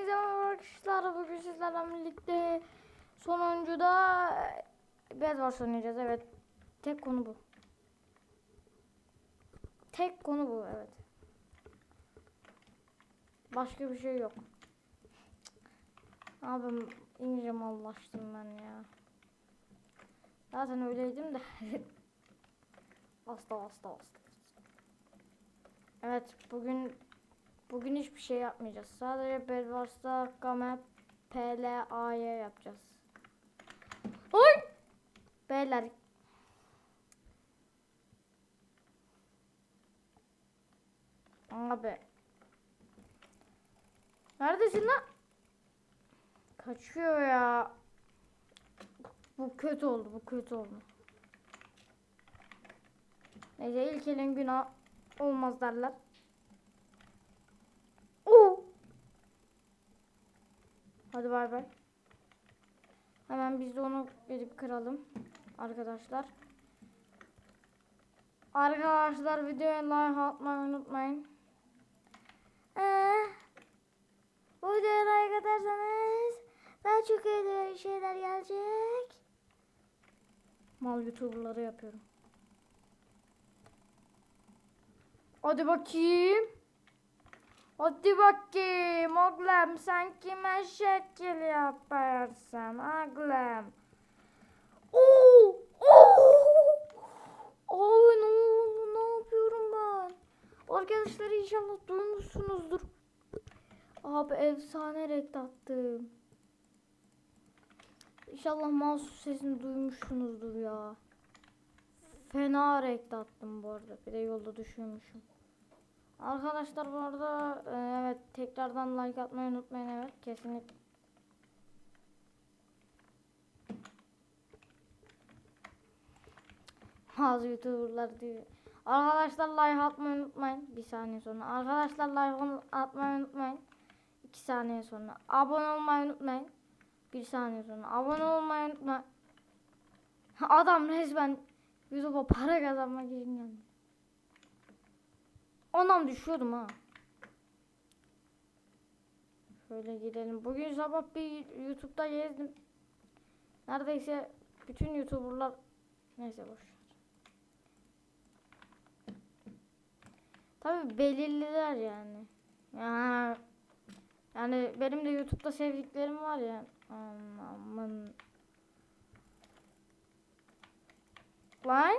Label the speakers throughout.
Speaker 1: Hepinize merhaba arkadaşlar. Bugün sizlerle birlikte sonuncuda Bedwars oynayacağız. Evet. Tek konu bu. Tek konu bu. Evet. Başka bir şey yok. Abim iyice mallaştım ben ya. Zaten öyleydim de. hasta hasta hasta. Evet bugün Bugün hiçbir şey yapmayacağız. Sadece Bedwars'ta Game PLA'ya yapacağız. Oy! Beyler. Abi. Neredesin lan? Kaçıyor ya. Bu kötü oldu. Bu kötü oldu. Neyse ilk elin günah olmaz derler. Oo. Hadi bay bay. Hemen biz de onu gidip kıralım. Arkadaşlar. Arkadaşlar videoya like atmayı unutmayın. Ee, bu videoya like atarsanız daha çok iyi şeyler gelecek. Mal youtuberları yapıyorum. Hadi bakayım. Hadi bakayım oğlum sen kime şekil yaparsın oğlum. Oo! Oo! Abi ne oldu? Ne yapıyorum ben? Arkadaşlar inşallah duymuşsunuzdur. Abi efsane renk attım. İnşallah mouse sesini duymuşsunuzdur ya. Fena renk attım bu arada. Bir de yolda düşürmüşüm. Arkadaşlar bu arada e, evet tekrardan like atmayı unutmayın evet kesinlikle. Bazı youtuberlar diyor. Arkadaşlar like atmayı unutmayın. Bir saniye sonra. Arkadaşlar like atmayı unutmayın. İki saniye sonra. Abone olmayı unutmayın. Bir saniye sonra. Abone olmayı unutmayın. Adam resmen YouTube'a para kazanmak için geldi. Ondan düşüyordum ha. Şöyle gidelim. Bugün sabah bir YouTube'da gezdim. Neredeyse bütün YouTuber'lar neyse boş. ver. Tabii belirliler yani. Ya yani benim de YouTube'da sevdiklerim var ya. Aman. Lan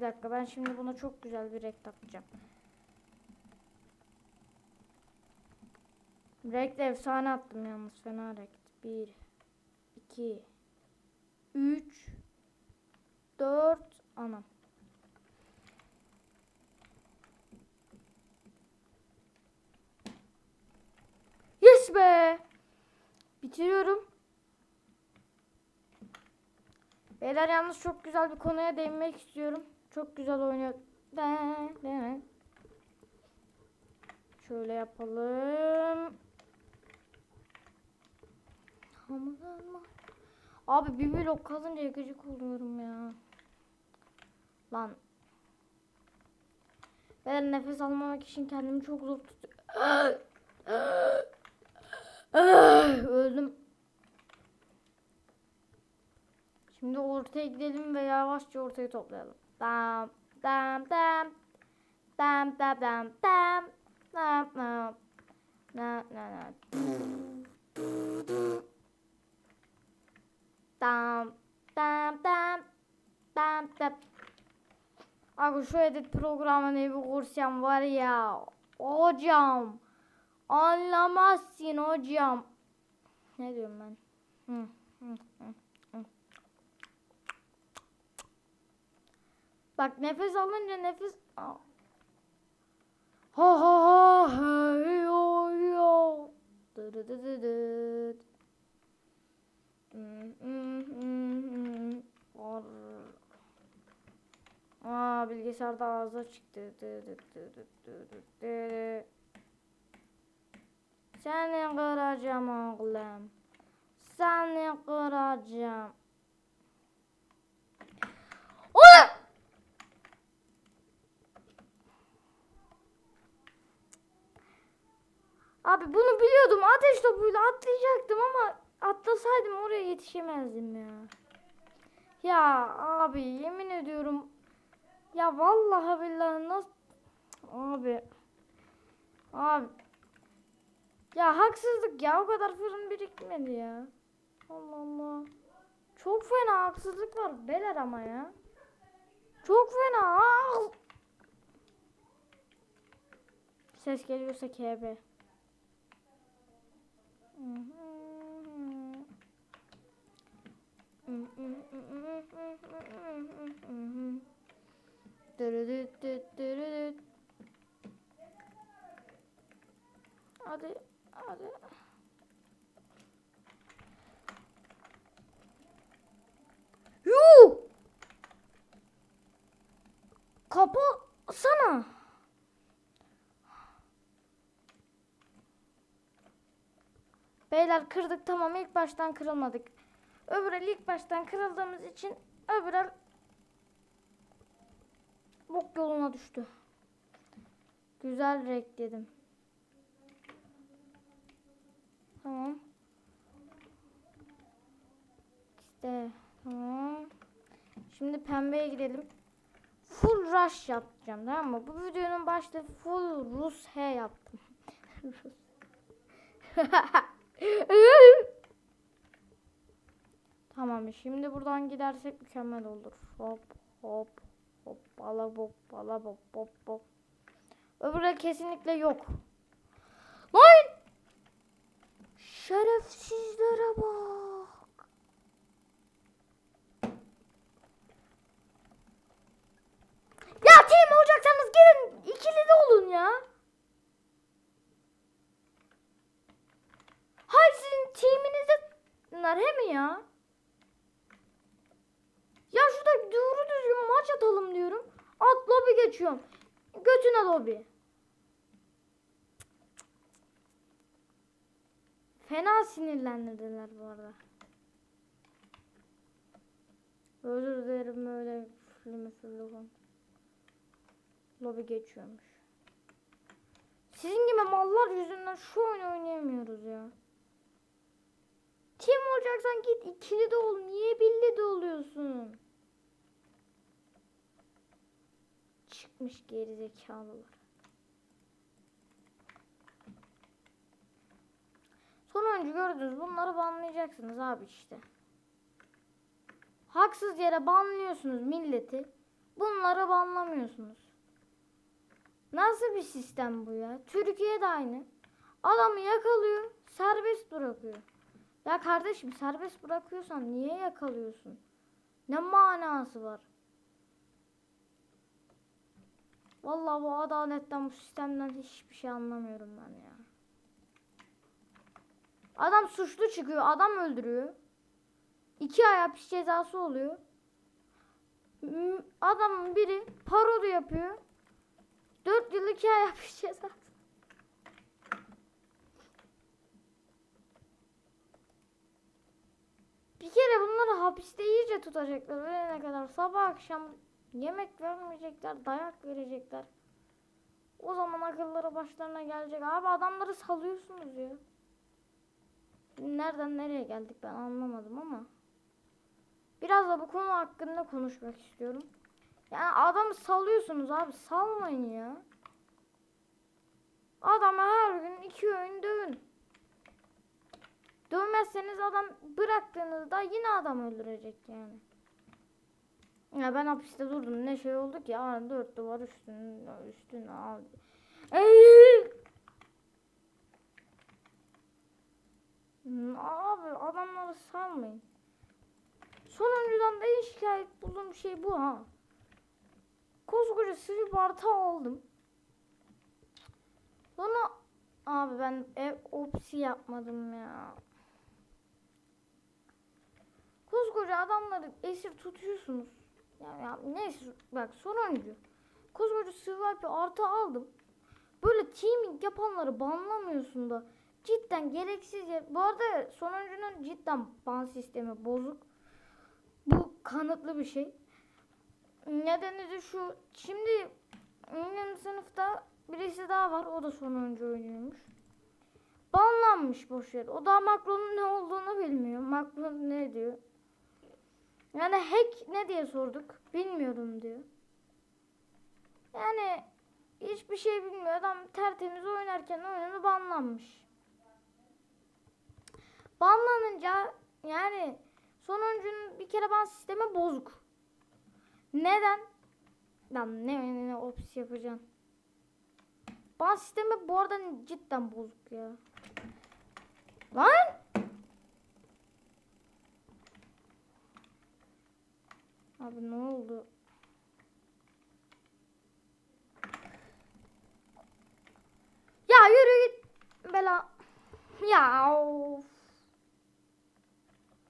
Speaker 1: Bir dakika ben şimdi buna çok güzel bir renk takacağım. Renk de efsane attım yalnız fena renk. 1 2 3 4 anam. Yes be! Bitiriyorum. Beyler yalnız çok güzel bir konuya değinmek istiyorum. Çok güzel oynuyor. Şöyle yapalım. Abi bir blok kalınca yakıcık oluyorum ya. Lan. Ben nefes almamak için kendimi çok zor tutuyorum. Öldüm. Şimdi ortaya gidelim ve yavaşça ortayı toplayalım. Dam dam dam. Dam dam dam dam. Dam dam. Na na na. Dam dam dam. Dam dam. Abi şu edit programını bir kursam var ya. Hocam. Anlamazsın hocam. Ne diyorum ben? Hı, hı, hı. Bak nefes alınca nefes ha ha ha hey yo yo dı dı dı dı dı Hmm, hmm, hmm. Aa bilgisayarda ağza çıktı. Dı dı dı dı dı dı dı. Seni kıracağım oğlum. Seni kıracağım. Abi bunu biliyordum. Ateş topuyla atlayacaktım ama atlasaydım oraya yetişemezdim ya. Ya abi yemin ediyorum. Ya vallahi billahi nasıl abi abi ya haksızlık ya o kadar fırın birikmedi ya. Allah Allah. Çok fena haksızlık var beler ama ya. Çok fena. Ah! Ses geliyorsa KB. Hadi, hadi. Beyler kırdık tamam ilk baştan kırılmadık. Öbür el ilk baştan kırıldığımız için öbür el bok yoluna düştü. Güzel renk dedim. Tamam. İşte tamam. Şimdi pembeye gidelim. Full rush yapacağım tamam mı? Bu videonun başta full Rus H yaptım. tamam şimdi buradan gidersek mükemmel olur. Hop hop hop bala bop bala bop bop bop. Öbürü kesinlikle yok. Lan! Şerefsizlere bak. Ya team olacaksanız gelin ikili de olun ya. Hayır sizin teaminizde ya? Ya şurada doğru düzgün maç atalım diyorum. At lobi geçiyorum. Götüne lobi. Fena sinirlendirdiler bu arada. Özür dilerim öyle filmi Lobi geçiyormuş. Sizin gibi mallar yüzünden şu oyunu oynayamıyoruz ya. Team olacaksan git ikili de ol. Niye birli de oluyorsun? Çıkmış gerizekalılar. Son oyuncu gördünüz. Bunları banlayacaksınız abi işte. Haksız yere banlıyorsunuz milleti. Bunları banlamıyorsunuz. Nasıl bir sistem bu ya? Türkiye'de aynı. Adamı yakalıyor, serbest bırakıyor. Ya kardeşim serbest bırakıyorsan niye yakalıyorsun? Ne manası var? Vallahi bu adaletten, bu sistemden hiçbir şey anlamıyorum ben ya. Adam suçlu çıkıyor, adam öldürüyor. İki ay hapis cezası oluyor. Adamın biri parodi yapıyor. Dört yıl iki ay hapis cezası. Bir kere bunları hapiste iyice tutacaklar ölene kadar. Sabah akşam yemek vermeyecekler, dayak verecekler. O zaman akılları başlarına gelecek. Abi adamları salıyorsunuz ya. Nereden nereye geldik ben anlamadım ama. Biraz da bu konu hakkında konuşmak istiyorum. Yani adamı salıyorsunuz abi salmayın ya. Adamı her gün iki öğün dövün. Dövmezseniz adam bıraktığınızda yine adam öldürecek yani. Ya ben hapiste durdum ne şey oldu ki ya dört duvar üstüne üstüne aldı. Ey! Abi adamları salmayın. Sonuncudan da en şikayet bulduğum şey bu ha. Koskoca sivil barta aldım. Sonra abi ben ev opsi yapmadım ya. Koskoca adamları esir tutuyorsunuz. Ya, ya neyse bak sonuncu. Sivil bir artı aldım. Böyle teaming yapanları banlamıyorsun da. Cidden gereksiz yer. Bu arada sonuncunun cidden ban sistemi bozuk. Bu kanıtlı bir şey. Nedeni de şu. Şimdi benim sınıfta birisi daha var. O da sonuncu oynuyormuş. Banlanmış boşver. O da Macron'un ne olduğunu bilmiyor. Macron ne diyor? Yani hack ne diye sorduk. Bilmiyorum diyor. Yani hiçbir şey bilmiyor. Adam tertemiz oynarken oyunu banlanmış. Banlanınca yani sonuncunun bir kere ban sistemi bozuk. Neden? Lan ne ne, ne ops yapacaksın. Ban sistemi bu arada cidden bozuk ya. Lan! Abi ne oldu? Ya yürü git. Bela. Ya of.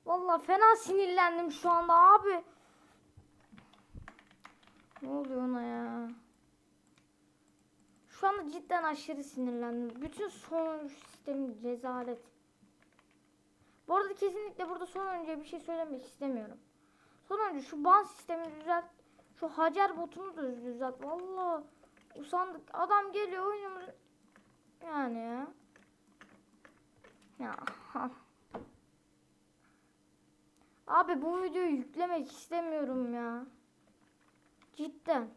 Speaker 1: Vallahi fena sinirlendim şu anda abi. Ne oluyor ona ya? Şu anda cidden aşırı sinirlendim. Bütün son sistemi rezalet. Bu arada kesinlikle burada son önce bir şey söylemek istemiyorum. Son önce şu ban sistemini düzelt. Şu Hacer botunu da düzelt. Vallahi usandık. Adam geliyor oyunumuz yani ya. Ya. Abi bu videoyu yüklemek istemiyorum ya. Cidden.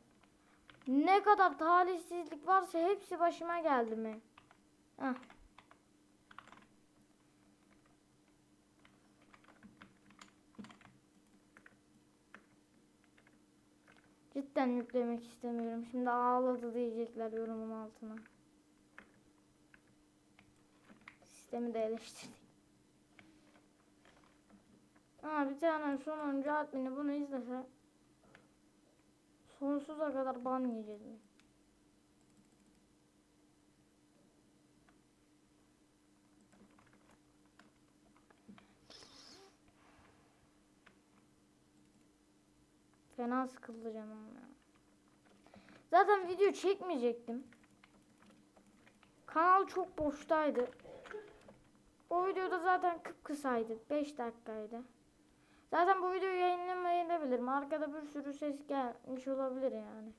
Speaker 1: Ne kadar talihsizlik varsa hepsi başıma geldi mi? Heh. Cidden yüklemek istemiyorum. Şimdi ağladı diyecekler yorumun altına. Sistemi de eleştirdik. Aa, bir tane sonuncu admini bunu izlese sonsuza kadar ban yiyeceğiz Fena sıkıldı canım ya. Zaten video çekmeyecektim. Kanal çok boştaydı. O videoda zaten kıpkısaydı. 5 dakikaydı. Zaten bu videoyu yayınlamayabilirim. Arkada bir sürü ses gelmiş olabilir yani.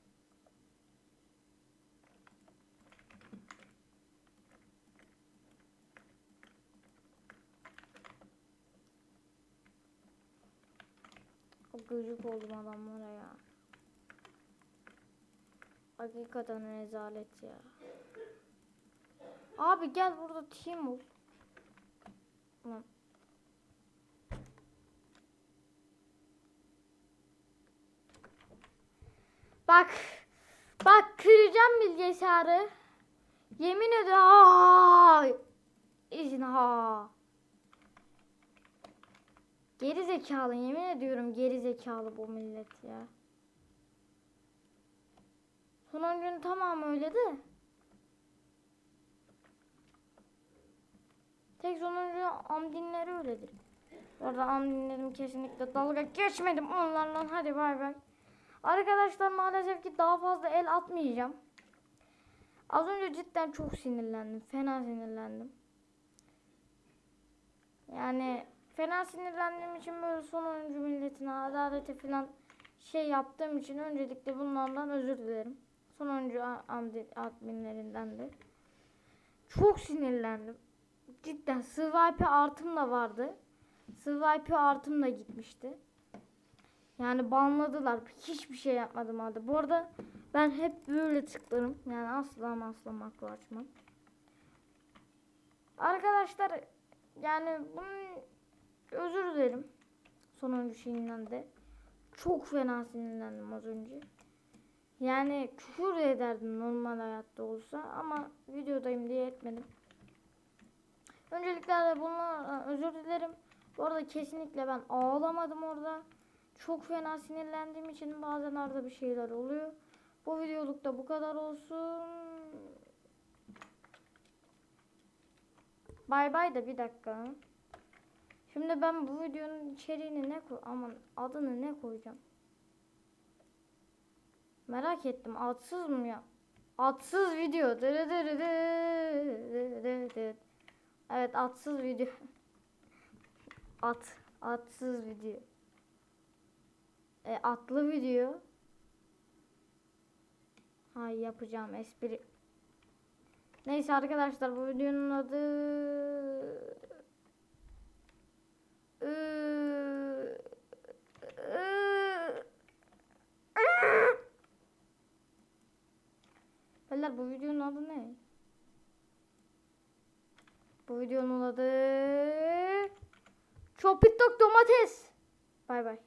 Speaker 1: Gıcık oldum adamlara ya. Hakikaten rezalet ya. Abi gel burada team ol. Lan. Bak. Bak kıracağım bilgisayarı. Yemin ederim. Ay. İzin ha. Geri zekalı yemin ediyorum geri zekalı bu millet ya. Sonuncunun tamamı öyle de. Tek sonuncu amdinleri öyledir. Bu arada amdinlerim kesinlikle dalga geçmedim onlarla hadi bay bay. Arkadaşlar maalesef ki daha fazla el atmayacağım. Az önce cidden çok sinirlendim. Fena sinirlendim. Yani fena sinirlendiğim için böyle son oyuncu milletine adalete falan şey yaptığım için öncelikle bunlardan özür dilerim. Son oyuncu adminlerinden de. Çok sinirlendim. Cidden swipe artım da vardı. Swipe artım da gitmişti. Yani banladılar. Hiçbir şey yapmadım halde. Bu arada ben hep böyle tıklarım. Yani asla asla makro açmam. Arkadaşlar yani bunun özür dilerim. Sonuncu şeyinden de. Çok fena sinirlendim az önce. Yani küfür de ederdim normal hayatta olsa ama videodayım diye etmedim. Öncelikle de bunlar özür dilerim. Bu arada kesinlikle ben ağlamadım orada. Çok fena sinirlendiğim için bazen arada bir şeyler oluyor. Bu videoluk da bu kadar olsun. Bay bay da bir dakika. Şimdi ben bu videonun içeriğini ne koy aman adını ne koyacağım? Merak ettim. Adsız mı ya? Adsız video. Evet atsız video. At. Atsız video. E, atlı video. Hay yapacağım espri. Neyse arkadaşlar bu videonun adı Beyler bu videonun adı ne? Bu videonun adı Chopitok domates. Bay bay.